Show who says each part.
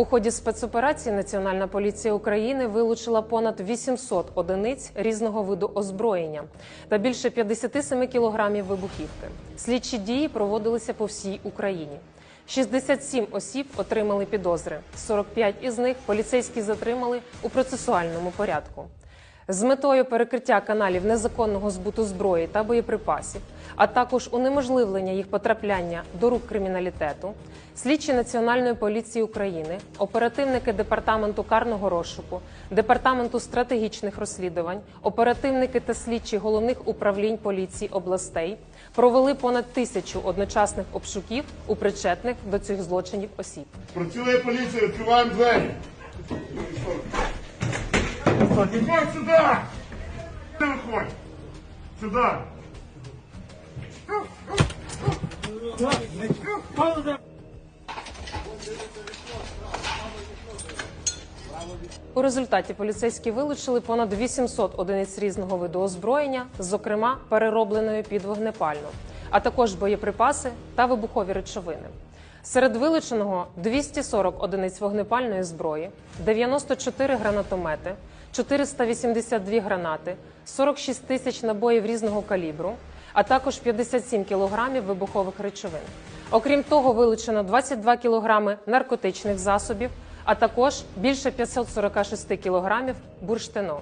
Speaker 1: У ході спецоперації Національна поліція України вилучила понад 800 одиниць різного виду озброєння та більше 57 кілограмів вибухівки. Слідчі дії проводилися по всій Україні. 67 осіб отримали підозри. 45 із них поліцейські затримали у процесуальному порядку. З метою перекриття каналів незаконного збуту зброї та боєприпасів, а також унеможливлення їх потрапляння до рук криміналітету, слідчі Національної поліції України, оперативники департаменту карного розшуку, департаменту стратегічних розслідувань, оперативники та слідчі головних управлінь поліції областей провели понад тисячу одночасних обшуків у причетних до цих злочинів осіб.
Speaker 2: Працює поліція, відкриваємо двері. Виходь сюди! Не виходь! Сюди!
Speaker 1: У результаті поліцейські вилучили понад 800 одиниць різного виду озброєння, зокрема переробленої під вогнепальну, а також боєприпаси та вибухові речовини. Серед вилученого 240 одиниць вогнепальної зброї, 94 гранатомети, 482 гранати, 46 тисяч набоїв різного калібру, а також 57 кілограмів вибухових речовин. Окрім того, вилучено 22 кілограми наркотичних засобів, а також більше 546 кілограмів бурштину.